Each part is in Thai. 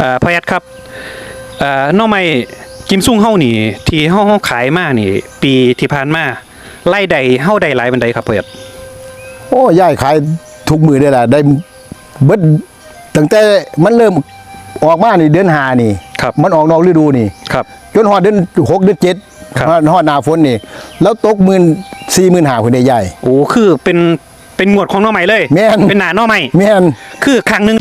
อ่าพอแอดครับอ่าหน้อไม่กิมซุ่งเฮานี่ ที่เฮาเฮาขายมานี่ ปีที่ผ่านมาไล่ใดเฮาได้หลายบันไดครับพอแอดโอ้ย่ายขายทุกมือได้ละได้เบิดตั้งแต่มันเริ่มออกมานี่เดือนหานี่ครับมันออกนอกฤดูนี่ครับจนฮอดเดือนหกเดือนเจ็ดครับฮอดฮอดหน้าฝนนี่ แล้วตกหมื่นสี่หมื่นหาคนได้ใหญ่โอ้คือเป็นเป็นหมวดของหน้อใหม่เลยแม่นเป็นหนาหน้อใหม่แม่นคือครั้งหนึ่ง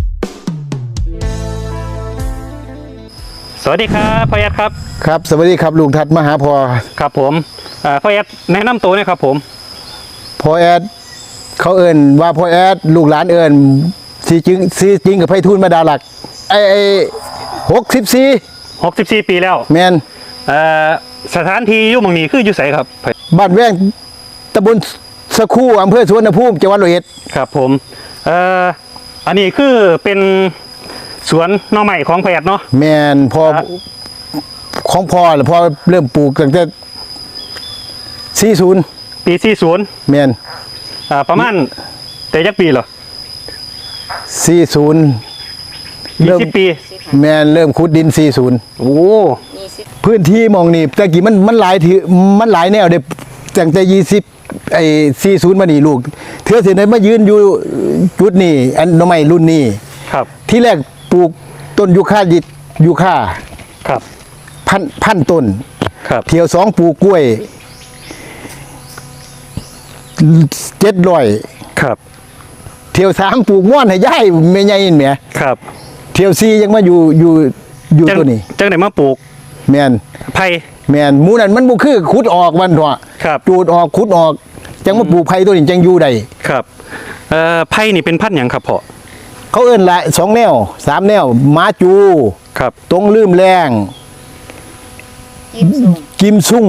วัสดีครับพอแอดครับครับสวัสดีครับลุงทัดมหาพอครับผมอ่าพอแอดแนะนำตัวหนะครับ ผมพอแอดเขาเอิ้นว่าพอแอดลูกหลานเอิ้นสีจริงสีจริงกับไพฑูรย์มาดาหลักไอ้ไอ้หกสิบสี่64ปีแล้วแมนเอ่อสถานที่อยู่หมองนี้คืออยู่ไสครับบ้านแว้งตำบลสะคูอำเภอสวนภูมิจังหวัดร้อยเอ็ดครับผมเอ่ออันนี้คือเป็น สวนหน่อใหม่ของแพทย์เนาะ แมนพอครับ ของพ่อหรือพอเริ่มปลูกตั้งแต่สี่ศูนย์ปี40แมนอ่าประมาณแต่จักปีเหรอสี่ศูนย์เริ่ม20ปี แมนเริ่มขุดดินสี่ศูนย์โอ้ยี่สิบพื้นที่หมองนี่แต่กี้มันมันหลายทีมันหลายแนวเด็ตั้งแต่ยี่สิบไอ้สี่ศูนย์มานี่ลูก เธอเสียไหนมายืนอยู่จุดนี้อันหน้อไม้รุ่นนี้ ครับ ที่แรก ปลูกต้นยูคายิยูคาครับ พันพันต้นครับเที่ยวสองปลูกกล้วยเจ็ดร้อยครับ เที่ยวสามปลูกม่อนให้ย่ายไม่ใหญ่เห็นไหมครับ เที่ยวสี่ยังมาอยู่อยู่อยู่จังตัวนี้จังไหนมาปลูกแมนไผ่แมนหมูนั่นมันบุคือขุดออกวันเถอะครับจูดออกขุดออก จังมาปลูกไผ่ตัวนี้จังอยู่ได้ครับเอ่อไผ่นี่เป็นพันธุ์หยังครับพ่อ เขาเอิ้นละสองแนวสามแนวมาจู ครับ ตรงลืมแรงยี่สิบสองกิมซุ่ง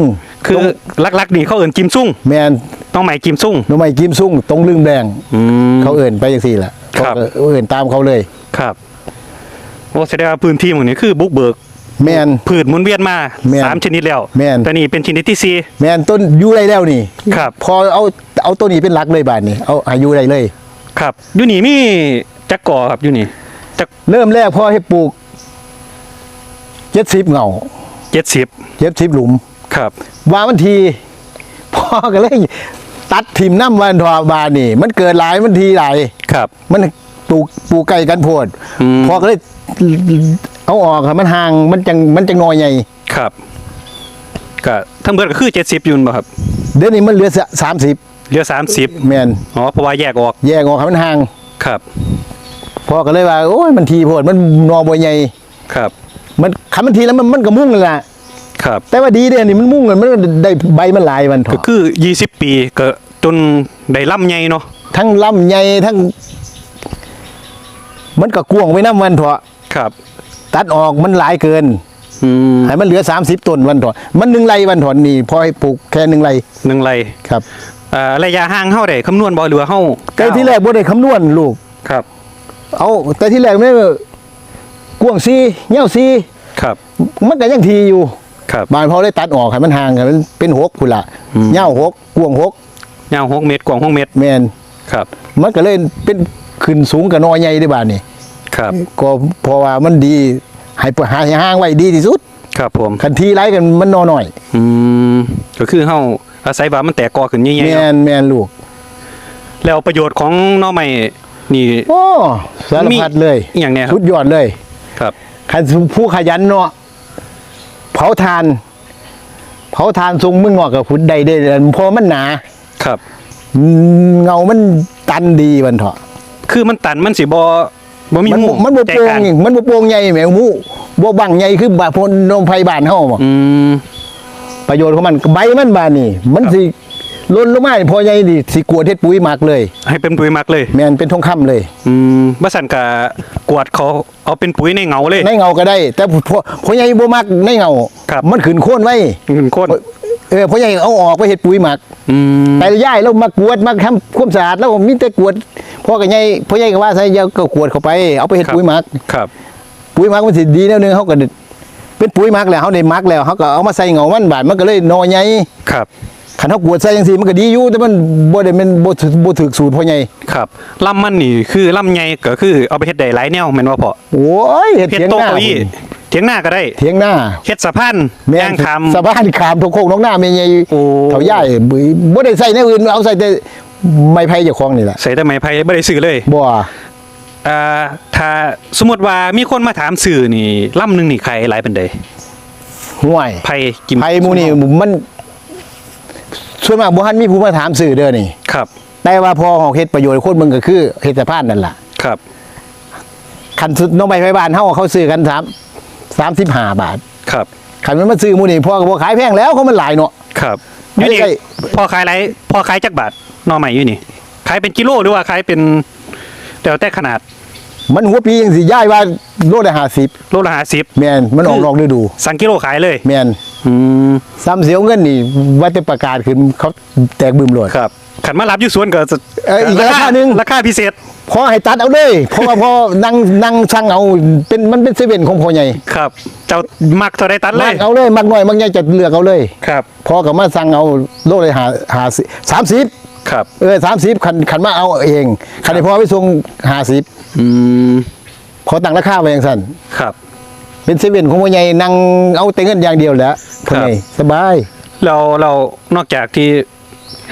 คือลักๆนี่เขาเอิ้นกิมซุ่งแมนต้องใหม่กิมซุ่งหน่อไม้กิมซุ่งตรงลืมแรงอืม เขาเอิ้นไปจังซี่ล่ะครับ เขาก็เอิ้นตามเขาเลย ครับโอ้แสดงว่าพื้นที่หมองนี้คือบุกเบิกแมน พืชหมุนเวียนมาแม่นสามชนิดแล้วแม่น แต่นี่เป็นชนิดที่สี่ แมนต้นอยู่ได้แล้วนี่ครับ พอเอาเอาตัวนี้เป็นหลักเลยบาทนี่เอาอายุได้เลย ครับอยู่นี่มี จักก่อครับอยู่นี่จักเริ่มแรกพ่อให้ปลูกเจ็ดสิบเหงาเจ็ดสิบเจ็ดสิบหลุมครับวางวันทีพ่อก็เลยตัดทิมน้ำวันทอบานนี่ มันเกิดหลายมันทีหลายครับ มันปลูกปลูกไก่กันโพดอืมพ่อก็เลยเอาออกครับมันห่างมันจังมันจังนอยใหญ่ครับก็ทั้งเบิดก็คือเจ็ดสิบยูนบ่ครับ เดี๋ยวนี้มันเหลือสามสิบเหลือสามสิบแมนอ๋อเพราะว่าแยกออก แยกออกให้มันห่างครับ พ่อก็เลยว่าโอ้ยมันทีโพดมันนอบ่ใหญ่ครับ มันคันมันทีแล้วมันมันก็มุ่งเลยล่ะครับ แต่ว่าดีเด้อนี่มันมุ่งกันมันได้ใบมันหลายมันเถก็อะคือยี่สิบปีก็จนได้ล่ำใหญ่เนาะทั้งลำใหญ่ทั้ง มันก็กวางไว้น้ำวันเถอะครับตัดออกมันหลายเกินอืมให้มันเหลือ 30ต้นวันเถอะมันหนึ่งไรวันเถอะนี่พอให้ปลูกแค่หนึ่งไรหนึ่งไรครับ อ่าระยะห่างเฮาได้คำนวณบ่หรือว่าเฮาแต่ที่แรกบ่ได้คำนวณลูก ครับ เอาแต่ที่แรกไม่กวางซีเงี้ยวซีครับ มันก็ยังทีอยู่ครับบานพอได้ตัดออกให้มันห่างกันมันเป็นหกพุ่นละอืมเงี้ยวหกกวางหกยาวหกเมตรกว้างหกเมตรแมนครับ มันก็เลยเป็นขึ้นสูงกับนอใหญ่ได้บานนี่ครับ ก็เพราะว่ามันดีให้ปหาให้ห่างไว้ดีที่สุด ครับผมคันทีไรกันมันนอหน่อย อืมก็คือเฮาอาศัยว่ามันแตกกอขึ้นใหญ่แมๆเนาะนแมนลูก แล้วประโยชน์ของหน่อไม้ นี่ โอ้สารพัดเลยอหย่างเนี้ยครัสุบดยอดเลยครับคันผู้ขยันเนาะเผาทาน เผาทานทรงมึงงอกกับผุดใดได้เพอมันหนาครับ อืมเงามันตันดีมันเถอะคือมันตันมันสิบ่บ่มีมันหูบ่มันบ่ใจโป่กงลางมันบ่โป่งใหญ่แหมหูบ่บังใหญ่คือบาพนนมไผบ้านเฮาบ่อืมประโยชน์ของมันใบมันบานนี่ มันสิ ล้นลงมานี่พอใหญ่นี่สิกวดเฮ็ดปุ๋ยหมักเลย ให้เป็นปุ๋ยหมักเลยแม่นเป็นทองคำเลยอืมบ่สั่นกะกวดเขาเอาเป็นปุ๋ยในเหงาเลย ในเงาก็ได้ แต่พอพอใหญ่บ่มักในเงาครับมันขึ้นโค่นไว้เงินข้นเออพอใหญ่เอาออกไปเฮ็ดปุ๋ยหมักอืมแต่ย่ายแล้วมากวดมาทำความสะอาดแล้วมีแต่กวดพ่อกับใหญ่พ่อใหญ่ก็ว่าใส่เยาก็กวดเข้าไป เอาไปเฮ็ดปุ๋ยหมักครับ ปุ๋ยหมักมันสิดีแนวนึงเขาก็เป็นปุ๋ยหมักแล้วเขาได้หมักแล้วเขาก็เอามาใส่เงามันบาดมันก็เลยหนอใหญ่ครับ คันเฮากวดใส่จังซี่มันก็ดีอยู่แต่มันบ่ได้แม่นบ่ถึกบ่ถึกสูตรพ่อใหญ่ครับลำมันนี่คือลำใหญ่ก็คือเอาไปเฮ็ดได้หลายแนวแม่นว่าพอโอ้ยเฮ็ดเฮ็ดเถียงโต๊ะหน้าเก้าอี้เถียงหน้าก็ได้เถียงหน้าเฮ็ดสะพานแม่ย่างคำสะพานขามทุกโคกน้องหน้าแม่ใหญ่โอ้เฒ่าใหญ่บ่ได้ใส่ในอื่นเอาใส่แต่ไม้ไผ่เจ้าของนี่แหละใส่แต่ไม้ไผ่บ่ได้ซื้อเลยบ่อ่าถ้าสมมุติว่ามีคนมาถามซื้อนี่ลำหนึงนี่ใครหลายปานใดห่วยไผ่กิมไผ่หมู่นี่มัน ส่วนมากบ่ทันมีผู้มาถามซื้อเด้อนี่ ครับ แต่ว่าพอเฮ็ดประโยชน์ให้คนมึงก็คือเฮ็ดสะพานนั่นล่ะครับคันสุดน้องไม้ไผ่บ้านเฮาเขาซื้อกัน3 35บาทครับคันมันมาซื้อหมู่นี่พ่อก็บ่ขายแพงแล้วเขามันหลายเนาะครับอไม่ยู่นี่ได้พอขายไรพอขายจักบาทหนอใหม่อยู่นี่ขายเป็นกิโลหรือว่าขายเป็นแต่แต่ขนาด มันหัวปีจังสิย้ายว่าโลละ50โลละห้าสิบแม่นมันออกนอกฤดูสั่งกิโลขายเลยแม่น อืมซ้ำเสียวเงินนี่ว่าจะประกาศขึ้นเขาแตกบึมโลดครับขันมารับอยู่สวนก็จะเอออีกราคาหนึ่งราคาพิเศษพอให้ตัดเอาเลยเพราะว่าพอนั่งนั่งช่างเอาเป็นมันเป็นเซเว่นของพ่อใหญ่ครับ เจ้ามักเท่าได้ตัดเลมัยกเอาเลยมักน้อยมักใหญ่จะเลือกเอาเลยครับพอกับมาสั่งเอาโลเลยหาหาสามสิบครับเออสามสิบขันขันมาเอาเองขันให้พอไปส่งหาสิบอืมขอตั้งราคาไว้อย่างสั้นครับ เป็นเซเว่นของพ่อใหญ่นั่งเอาแต่เงินอย่างเดียวแหล้วพ่อใหญ่สบายเราเรานอกจากที่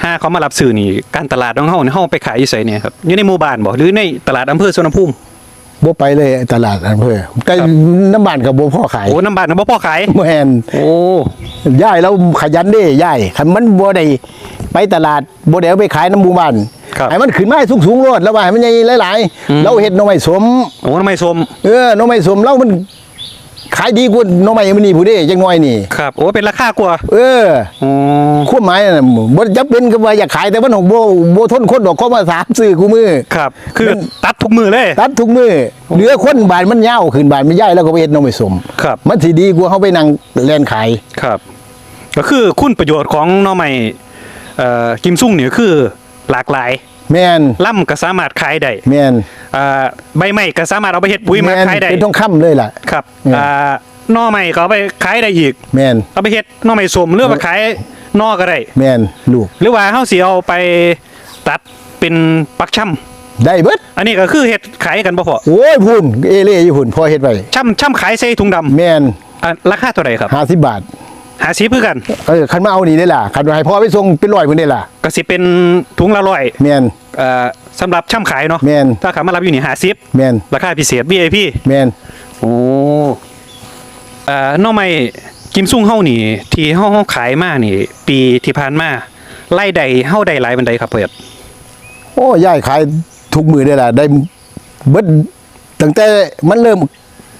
ห้าเขามารับซื้อนี่การตลาดของเฮาเนี่ยเฮาไปขายอยู่ไสเนี่ยครับอยู่ในหมู่บ้านบ่หรือในตลาดอำเภอสวนภูมิบ่ไปเลยตลาดอำเภอแต่ครับน้ำบ้านกับบ่พ่อขายโอ้น้ำบ้านน่ะบ่พอขายแม่นโอ้ย่ายเราขยันเด้ย่ายคันมันบ่ได้ไปตลาดบ่ได้เอาไปขายน้ำหมู่บ้านครับให้มันขึ้นมาให้สูงๆโลดแล้วว่าให้มันใหญ่หลายอืมๆเราเฮ็ดหน่อไม้สมโอ้น้ำไม้ส้มเออหน่อไม้สมเรามัน ขายดีกว่าหน่อไม้มันนี่ผู้เด้จังน้อยนี่ ครับโอ้เป็นราคากว่าเออโอ้ความหมายน่ะบ่จำเป็นก็ว่าอยากขายแต่มันของบ่บ่ทนคนดอกเขามาสามซื้อกูมือครับ คือมันตัดทุกมือเลย ตัดทุกมือเหลือคนบานมันยาวขึ้นบานมันย่ายแล้วก็ไปเฮ็ดหน่อไม้สมครับ มันสิดีกว่าเฮาไปนั่งแล่นขายครับ ก็คือคุณประโยชน์ของหน่อไม้เอ่อกิมซุ่งเนี่ยคือหลากหลาย แม่นล่ำก็สามารถขายได้แม่นอ่าใบไม้ก็สามารถเอาไปเฮ็ดปุ๋ยหมาแม่นขายได้เป็นทองคำเลยล่ะ ครับแม่น อ่าหน่อไม้ก็เอาไปขายได้อีก แม่นเอาไปเฮ็ดหน่อไม้สมหรือเอาไปขายหน่อก็ได้แม่นลูกหรือว่าเฮาสิเอาไปตัดเป็นปักช่ำได้เบิดอันนี้ก็คือเฮ็ดขายกันบ่พอโอ้ยพุ่นเอเล่อยู่พุ่นพอเฮ็ดไว้ช่ำช่ำขายใส่ถุงดำแม่นอะราคาเท่าไหร่ครับ 50บาท หาซื้อเพื่อกันเออคันมาเอานี่ได้ล่ะคันว่าให้พ่อไปส่งเป็นร้อยพุ่นได้ล่ะก็สิเป็นถุงละร้อยแม่นเอ่อสำหรับช่ำขายเนาะแม่นถ้าขามารับอยู่นี่หาซิปแม่นราคาพิเศษ VIP แม่นโอ้เอ่อหน้อไม่กิมซุ่งเฮานี่ ที่เฮาเฮาขายมานี่ ปีที่ผ่านมาไล่ใดเฮาได้หลายบันไดครับเพิ่นโอ้ยายขายทุกมื้อได้ล่ะได้เบิดตั้งแต่มันเริ่ม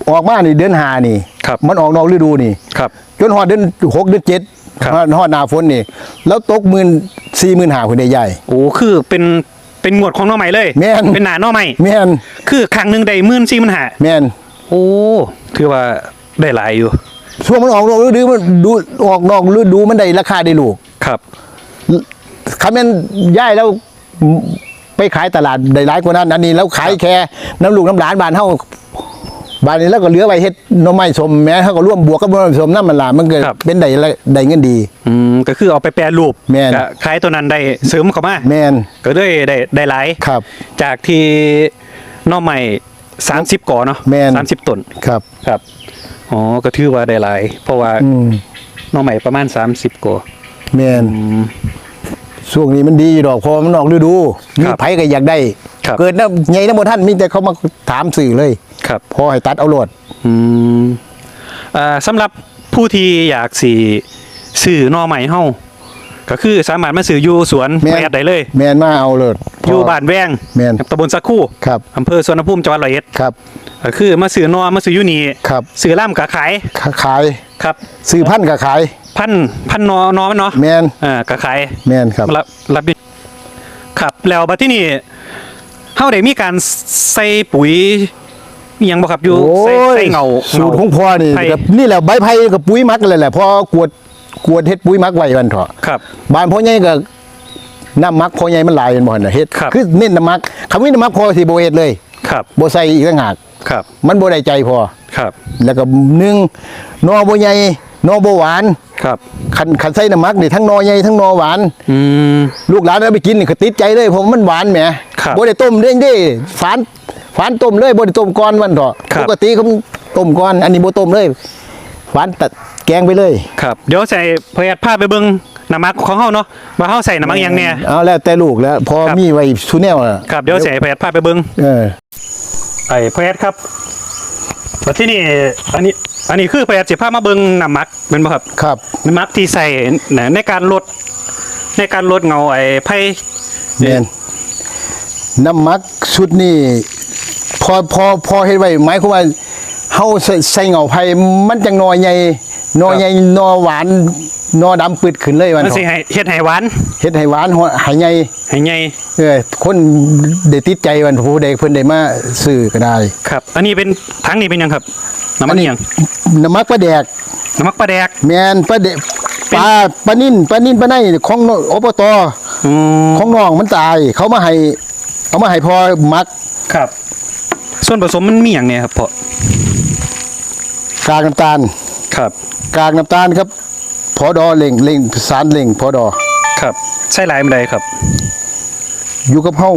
ออกมานี่เดือนห้านี่ ครับ มันออกนอกฤดูนี่ ครับ จนฮอดเดือนหกเดือนเจ็ดครับฮอดฮอดหน้าฝนนี่ แล้วตกหมื่นสี่หมื่นห้าพุ่นได้ยายโอ้คือเป็นเป็นงวดของหน้อใหม่เลยแม่น เป็นหน้าหน้อใหม่แม่นคือครั้งหนึงได้หมื่นสี่มันหาแม่นโอ้ถือว่าได้หลายอยู่ ช่วงมันออกนอกฤดูมันดูออกนอกฤดูมันได้ราคาได้ลูกครับ คำนั้นย่ายแล้วไปขายตลาดได้หลายกว่านั้นอันนี้แล้วขายแค่น้ำลูกน้ำหลานบ้านเฮา บ้านนี้แล้วก็เหลือไว้เฮ็ดหน่อไม้สมแม้เฮาก็ร่วมบวกกับหน่อไม้สมน้ำมันล่ะมันก็ครับ เป็นได้ละได้เงินดี อืมก็คือเอาไปแปรรูปแม่น ก็ขายตัวนั้นได้เสริมเข้ามาแม่นก็เลยได้ได้หลายครับ จากที่หน้อใหม่สามสิบก่อเนาะแม่น สามสิบต้นครับ ครับอ๋อก็ถือว่าได้หลาย เพราะว่าอืมหน้อใหม่ประมาณสามสิบก่อแม่นอืม ช่วงนี้มันดีอยู่ดอกเพอมันออกฤดูมีครับไผก็อยากได้ ครับ เกิดน้ำใหญ่น้ำบ่ท่านมีแต่เขามาถามสื่อเลย ครับพอให้ตัดเอาโลดอืมอ่าสำหรับผู้ที่อยากสีซื้อหน้อใหม่เฮาก็คือสามารถมาซื้ออยู่สวนแม่นแวดได้เลยแม่นมาเอาโลดอยู่บ้านแวงแม่น ตำบลสักคู่ครับอำเภอสวนภูมิจังหวัดร้อยเอ็ดครับก็คือมาซื้อหนอมาซื้ออยู่นี่ครับซื้อล่ามกะขายขาขายครับ ซื้อพันธุ์ก็ขาย พันพันนอนอมันเนาะแม่นอ่ากะขาย แม่นครับ รับรับอยู่ครับแล้วบัดที่นี่เฮาได้มีการใส่ปุ๋ย อิหยังบ่ครับอยู่โอ้ใส่ยใส่เงาสูตรของพ่อนี่ไผ่ กับนี่แหละใบไผ่กับปุ๋ยหมักเลยแหละพ่อกวดกวดเฮ็ดปุ๋ยหมักไว้วันเถอะครับ บ้านพ่อใหญ่ก็น้ำหมักพ่อใหญ่มันหลายเป็นบ่หั่นน่ะเฮ็ดครับคือเน้นน้ำหมักคำนี้น้ำหมักพอสิบ่เฮ็ดเลยครับบ่ใส่อีกต่างหากครับมันบ่ได้ใจพอ ครับแล้วก็หนึ่งหนอบ่ใหญ่นอโบหวานครับคันคันใส่น้ำมักนี่ทั้งนอใหญ่ทั้งนอหวาน อืม ลูกหลานเอาไปกินนี่ก็ติดใจเลยเพราะมันหวานแหมครับ บ่ได้ต้มเด้งเด้ฝาน ฝานต้มเลยบ่ได้ต้มก้อนมันเถอะครับ ปกติเขาต้มก้อนอันนี้บ่ต้มเลยฝานตัดแกงไปเลยครับ เดี๋ยวใส่พอแอดพาไปเบิ่งน้ำมักของเฮาเนาะว่าเฮาใส่น้ำมักหยังเนี่ย เอาแล้วแต่ลูกแล้ว พอครับ มีไว้ทุแนวอะครับเดี๋ยวใส่พอแอดพาไปเบิ่งเออไอ้พอแอดครับแล้วที่นี่อันนี้อันนี้คือพอแอดสิพามาเบิ่งน้ำมักแม่นบ่ครับครับ น้ำมักที่ใส่ในการลดในการลดเงาไอ้ไผ่ แม่นน้ำมักชุดนี้ พอพอพอเฮ็ดไว้หมายความว่าเฮาใส่ใส่เหงาไผ่มันจังนอใหญ่นอใหญ่นอหวานนอดำปึดขึ้นเลยมันมันสิให้เฮ็ดให้หวานเฮ็ดให้หวานหัวให้ใหญ่ให้ใหญ่เออคนได้ติดใจวันผู้ใดเพิ่นได้มาซื้อก็ได้ครับ อันนี้เป็นทั้งนี้เป็นหยังครับ น้ำมัอักนนี้หยังน้ำมักปลาแดก น้ำมักปลาแดก แมนปลาเดะเป็ปนลาปลานิ่นปลานิ่นปลาในของอบตอืมของน้องมันตาย เขามาให้เอามาให้พอมักครับ ส่วนผสมมันมีอย่างเนี่ยครับพ่อกากน้ำตาลครับกากน้ำตาลครับพอดอเล่งเล่งสารเล่งพอดอครับใส่หลายมันใดครับ อยู่กับเฮา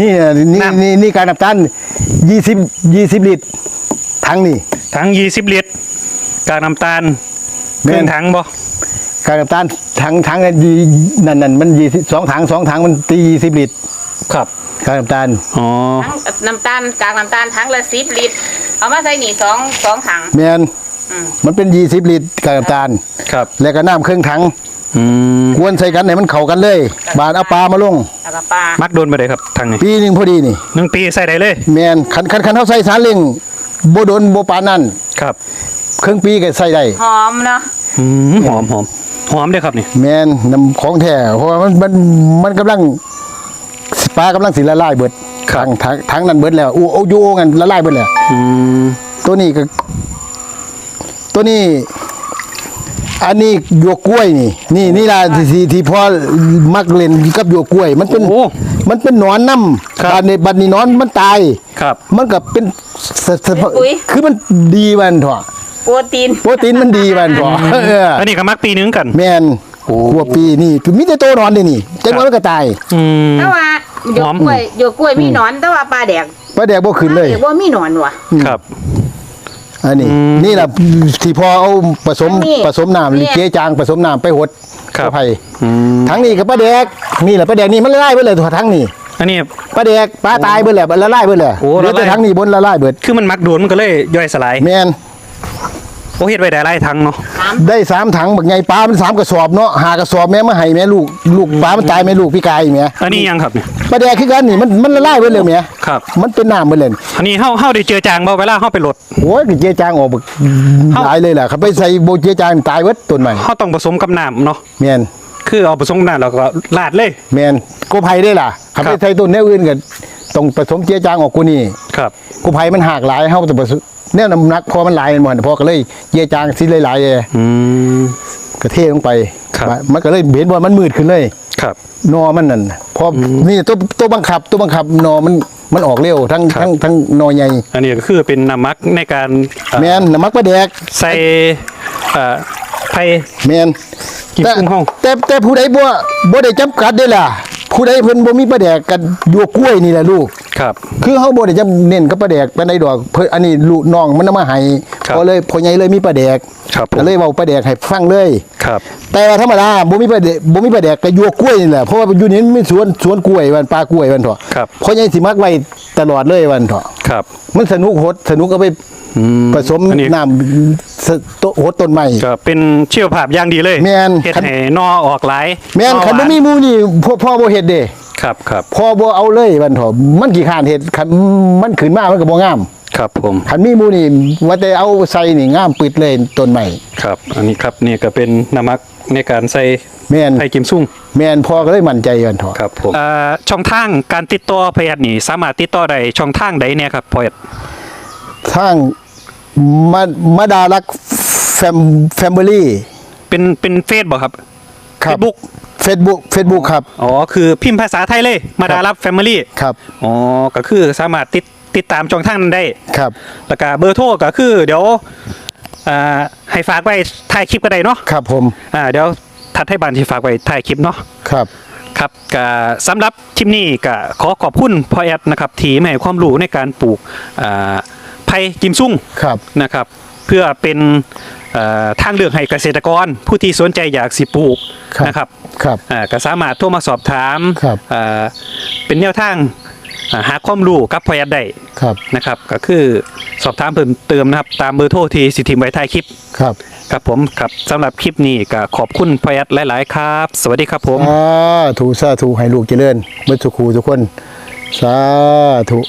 นี่น่ะนี่น้ำนี่นี่กากน้ำตาล20 20ลิตรทั้งนี่ทั้ง20ลิตรกากน้ำตาลแม่เคนรื่องถังบ่กากน้ำตาลทั้งทั้งนั้นยี่นั่นนั่นมัน20สองถังสองถังมันตี20ลิตรครับ กากน้ำตาลอ๋อทั้งน้ำตาลกากน้ำตาลทั้งละสิบลิตร เอามาใส่นี่สองสองถัง แมนอืม มันเป็น20ลิตรกากน้ำตาล ครับ แล้วก็น้ำเครื่องถังอืมกวนใส่กันให้มันเข้ากันเลย บาดเอาปลามาลง แล้วก็ปลามักโดนไปเลยครับทางนี้ปีหนึ่งพอดีนี่ หนึ่งปีใส่ได้เลย แมนคันคันคันเท่าใส่สารเล่งโบโดนโบปานนั่นครับ เครื่องปีก็ใส่ได้ หอมเนาะอืมหอมหอมหอมเด้อครับนี่ แมนน้ำของแท้เพราะว่ามันมันมันกำลัง ปลากำลังสิละลายเบิดถังถังถังนั้นเบิดแล้วอู้โอ้ยูกันละลายเบิดแล้วอืมตัวนี้ก็ตัวนี้ อันนี้หยวกกล้วยนี่ นี่นี่ล่ะที่ที่ที่พ่อมักเล่นกับหยวกกล้วย มันเป็นโอ้มันเป็นหนอนน้ำครับบัดนี้บัดนี้หนอนมันตายครับ มันก็เป็นสสคือมันดีมันเถอะโปรตีนโปรตีนมันดีมันเถอะเอออันนี้ก็มักปีหนึงกัน แม่นขัวปีนี่มีแต่ตัวหนอนนี่นี่จังว่ามันก็ตายอืมแต่ว่า หยวหอกมกล้วยหยวกกล้วยมีหนอนแต่ว่าปลาแดกปลาแดกบ่ขึ้นเลย ปาแดกว่ามีหนอนว่ะ ครับ อันนี้ อืมนี่แหละที่พอเอาผสมนี่ผสมน้ำเนี่ย เจจางผสมน้ำไปหดครับกะไผ่อืมทั้งนี้กับปลาแดกนี่แหละปลาแดกนี่มันละลายไปเลยทั่วทั้งนี้อันนี้ ปลาแดกปลาตายไปแล้วละลายไปเลยโอ้เหลือแต่ละลายทั้งนี้บนละลายเบิดคือมันมักโดนมันก็เลยย่อยสลาย แม่น โอ้เฮ็ดไว้ได้หลายทั้งเนาะถามได้สามถังบักไงปลามันสามกระสอบเนาะหากระสอบแม่มาให้แม่ลูกลูกปลามันตายแม่ลูกพี่กายแม่อันนี้ยังครับเนี่ยปลาแดกคือกันนี่มันมันละลายไปเลยแม่ครับ มันเป็นน้ำไปเลยอันนี้เฮาเฮาได้เจอจางบ่เวลาเฮาไปลดโอ้ยเจจางออกบักเอ้าหลายเลยล่ะครับไปใส่โบเจจางตายเบิดต้นใหม่เฮาต้องผสมกับน้ำเนาะแม่นคือเอาผสมกับน้ำแล้วก็ราดเลยแม่นกูภัยได้ล่ะครับครัไปบใส่ต้นแนวอื่นก็ต้องผสมเจจางออกกูนี่ ครับกูภัยมันหักหลายเฮาต้องผสมแนวน้ำหนักพอมันหลายมันบ่พอก็เลยเจจางสิหลายๆเลยอืมกระเทลงไปครับมันก็เลยเห็นว่ามันมืดขึ้นเลยครับ นอมันนั่นพออนี่ตัวตัวบังคับ ตัวบังคับนอมันมันออกเร็วทั้งครับทั้งทั้งนอใหญ่อันนี้ก็คือเป็นน้ำมักในการเอ่อแมนน้ำมักปลาแดกใส่เอ่อไผ่แมนกินแต่กุ้งเฮาแต่แต่ผู้ใดบ่บ่ได้จำกัดได้ล่ะ ผู้ใดเพิ่นบ่มีปลาแดกกันอยู่กล้วยนี่แหละลูก ครับ คือเฮาบ่ได้จำเน้นกับปลาแดกปานใดดอกเพิ่นอันนี้ลูกน้องมันเอามาให้ครับก็เลยพ่อใหญ่เลยมีปลาแดกครับผม ก็เลยเว้าปลาแดกให้ฟังเลย ครับ แต่ธรรมดาบ่มีปลาแดกบ่มีปลาแดกก็อยู่กล้วยนี่แหละเพราะว่าอยู่นี่มันมีสวนสวนกล้วยวันปลากล้วยวันเถาะครับพ่อใหญ่สิมักไว้ตลอดเลยวันเถาะครับ มันสนุกโหดสนุกเอาไปอืมผสมอันนี้ น้ำ สโตโหดต้นไม้ก็เป็นเชี่ยวภาพอย่างดีเลยแม่น เฮ็ดให้นอออกหลายแม่นอคันหบ่วามีหมู่นี่พ่อพ่อบ่เฮ็ดเด้ครับครับพ่อบ่เอาเลยวันเถาะมันกี่ข้านเฮ็ดคันมันขึ้นมามันก็บ่งามครับผมคันมีหมู่นี่ว่าแต่เอาใส่นี่งามปิดเลยต้นไม้ครับ อันนี้ครับนี่ก็เป็นน้ำมักในการใส่แม่น ไผ่กิมซุ่งแม่นพ่อก็เลยมั่นใจกันเถาะครับผม อ่าช่องทางการติดต่อพยาธินี่สามารถติดต่อได้ช่องทางใดเนี่ยครับพยาธิทาง มามาดารักแฟมแฟมิลี่เป็นเป็นเฟซบ่ครับครับ Facebook Facebook Facebook ครับ อ๋อคือพิมพ์ภาษาไทยเลย มาดารับแฟมิลี่ครับ อ๋อก็คือสามารถติดติดตามช่องทางนั้นได้ ครับ แล้วก็เบอร์โทรก็คือ เดี๋ยวอ่าให้ให้ฝากไว้ถ่ายคลิปก็ได้เนาะครับผม อ่าเดี๋ยวทัดให้บานที่ฝากไว้ถ่ายคลิปเนาะ ครับ ครับก็สำหรับคลิปนี้ก็ขอขอบคุณพ่อแอดนะครับที่มาให้ความรู้ในการปลูกอ่า ไผ่กิมซุ่งครับ นะครับ เพื่อเป็นเอ่อทางเลือกให้เกษตรกร ผู้ที่สนใจอยากสิปลูกครับ นะครับครับ อ่าก็สามารถโทรมาสอบถามครับอ่าเป็นแนวทางอ่าหาความรู้กับพ่อแอดได้ครับนะครับ ก็คือสอบถามเพิ่มเติมนะครับ ตามเบอร์โทรที่สิทิมไว้ท้ายคลิป ครับครับผมครับสำหรับคลิปนี้ก็ขอบคุณพ่อแอดหลาย ๆ ครับ สวัสดีครับผม สาธุสาธุให้ลูกเจริญเมื่อสุขูทุกคนสาธุ